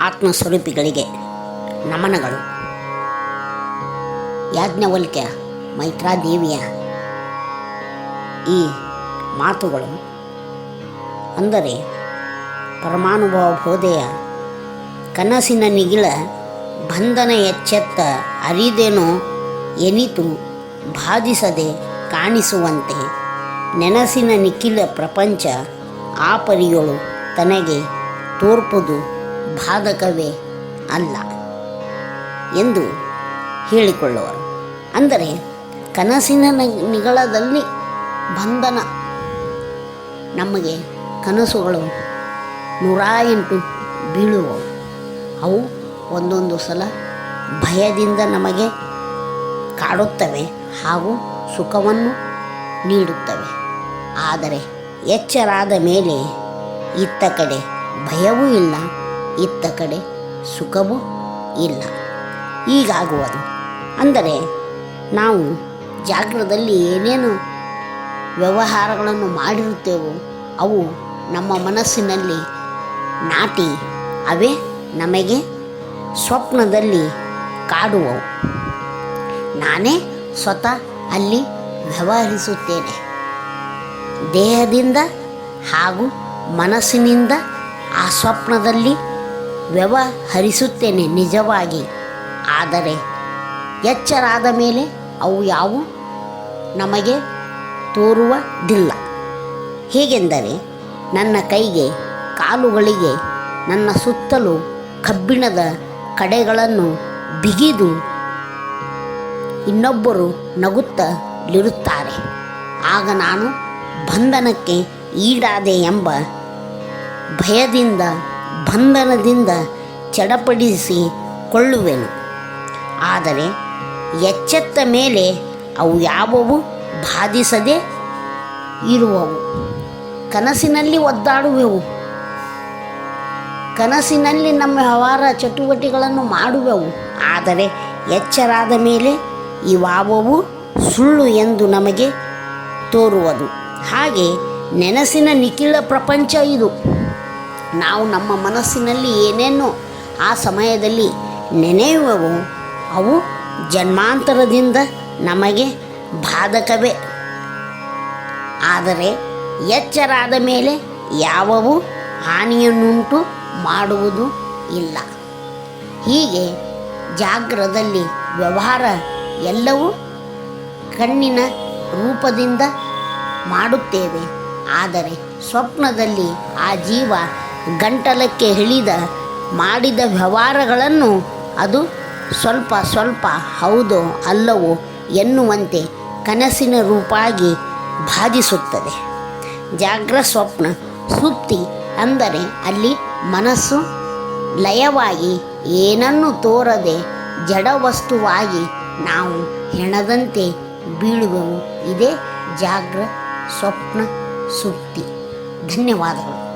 ಆತ್ಮಸ್ವರೂಪಿಗಳಿಗೆ ನಮನಗಳು. ಯಾಜ್ಞವಲ್ಕ್ಯ, ಮೈತ್ರಾದೇವಿಯ ಈ ಮಾತುಗಳು ಅಂದರೆ ಪರಮಾನುಭವ ಬೋಧೆಯ ಕನಸಿನ ನಿಗಿಳ ಬಂಧನ ಎಚ್ಚೆತ್ತ ಅರಿದೇನೋ ಎನಿತು ಬಾಧಿಸದೆ ಕಾಣಿಸುವಂತೆ ನೆನಸಿನ ನಿಖಿಲ ಪ್ರಪಂಚ ಆ ಪರಿಯೋಳು ತನಗೆ ತೋರ್ಪುದು ಬಾಧಕವೇ ಅಲ್ಲ ಎಂದು ಹೇಳಿಕೊಳ್ಳುವರು. ಅಂದರೆ ಕನಸಿನ ನಿಗಳದಲ್ಲಿ ಬಂಧನ. ನಮಗೆ ಕನಸುಗಳು ನೂರ ಎಂಟು ಬೀಳುವವು. ಅವು ಒಂದೊಂದು ಸಲ ಭಯದಿಂದ ನಮಗೆ ಕಾಡುತ್ತವೆ ಹಾಗೂ ಸುಖವನ್ನು ನೀಡುತ್ತವೆ. ಆದರೆ ಎಚ್ಚರಾದ ಮೇಲೆ ಇತ್ತ ಕಡೆ ಭಯವೂ ಇಲ್ಲ, ಇತ್ತ ಕಡೆ ಸುಖವೂ ಇಲ್ಲ. ಈಗಾಗುವುದು ಅಂದರೆ ನಾವು ಜಾಗ್ರದಲ್ಲಿ ಏನೇನು ವ್ಯವಹಾರಗಳನ್ನು ಮಾಡಿರುತ್ತೇವೋ, ಅವು ನಮ್ಮ ಮನಸ್ಸಿನಲ್ಲಿ ನಾಟಿ, ಅವೇ ನಮಗೆ ಸ್ವಪ್ನದಲ್ಲಿ ಕಾಡುವವು. ನಾನೇ ಸ್ವತಃ ಅಲ್ಲಿ ವ್ಯವಹರಿಸುತ್ತೇನೆ. ದೇಹದಿಂದ ಹಾಗೂ ಮನಸ್ಸಿನಿಂದ ಆ ಸ್ವಪ್ನದಲ್ಲಿ ವ್ಯವಹರಿಸುತ್ತೇನೆ ನಿಜವಾಗಿ. ಆದರೆ ಎಚ್ಚರಾದ ಮೇಲೆ ಅವು ಯಾವು ನಮಗೆ ತೋರುವುದಿಲ್ಲ. ಹೇಗೆಂದರೆ ನನ್ನ ಕೈಗೆ, ಕಾಲುಗಳಿಗೆ, ನನ್ನ ಸುತ್ತಲೂ ಕಬ್ಬಿಣದ ಕಡೆಗಳನ್ನು ಬಿಗಿದು ಇನ್ನೊಬ್ಬರು ನಗುತ್ತಲಿರುತ್ತಾರೆ ಆಗ ನಾನು ಬಂಧನಕ್ಕೆ ಈಡಾದೆ ಎಂಬ ಭಯದಿಂದ, ಬಂಧನದಿಂದ ಚಡಪಡಿಸಿ ಕೊಳ್ಳುವೆನು. ಆದರೆ ಎಚ್ಚೆತ್ತ ಮೇಲೆ ಅವು ಯಾವವು ಬಾಧಿಸದೆ ಇರುವವು. ಕನಸಿನಲ್ಲಿ ಒದ್ದಾಡುವೆವು. ಕನಸಿನಲ್ಲಿ ನಮ್ಮ ವ್ಯವಹಾರ ಚಟುವಟಿಕೆಗಳನ್ನು ಮಾಡುವೆವು. ಆದರೆ ಎಚ್ಚರಾದ ಮೇಲೆ ಇವಾವವು ಸುಳ್ಳು ಎಂದು ನಮಗೆ ತೋರುವುದು. ಹಾಗೆ ನೆನಸಿನ ನಿಖಿಳ ಪ್ರಪಂಚ ಇದು. ನಾವು ನಮ್ಮ ಮನಸ್ಸಿನಲ್ಲಿ ಏನೇನು ಆ ಸಮಯದಲ್ಲಿ ನೆನೆಯುವವು, ಅವು ಜನ್ಮಾಂತರದಿಂದ ನಮಗೆ ಬಾಧಕವೇ. ಆದರೆ ಎಚ್ಚರಾದ ಮೇಲೆ ಯಾವವು ಹಾನಿಯನ್ನುಂಟು ಮಾಡುವುದು ಇಲ್ಲ. ಹೀಗೆ ಜಾಗ್ರದಲ್ಲಿ ವ್ಯವಹಾರ ಎಲ್ಲವೂ ಕಣ್ಣಿನ ರೂಪದಿಂದ ಮಾಡುತ್ತೇವೆ. ಆದರೆ ಸ್ವಪ್ನದಲ್ಲಿ ಆ ಜೀವ ಗಂಟಲಕ್ಕೆ ಹಿಡಿದ ಮಾಡಿದ ವ್ಯವಹಾರಗಳನ್ನು ಅದು ಸ್ವಲ್ಪ ಸ್ವಲ್ಪ ಹೌದೋ ಅಲ್ಲವೋ ಎನ್ನುವಂತೆ ಕನಸಿನ ರೂಪಾಗಿ ಬಾಧಿಸುತ್ತದೆ ಜಾಗ್ರ ಸ್ವಪ್ನ ಸುಪ್ತಿ ಅಂದರೆ ಅಲ್ಲಿ ಮನಸ್ಸು ಲಯವಾಗಿ ಏನನ್ನು ತೋರದೆ ಜಡವಸ್ತುವಾಗಿ ನಾವು ಹೆಣದಂತೆ ಬೀಳುವೆವು. ಇದೇ ಜಾಗ್ರ ಸ್ವಪ್ನ ಸುಪ್ತಿ ಧನ್ಯವಾದಗಳು.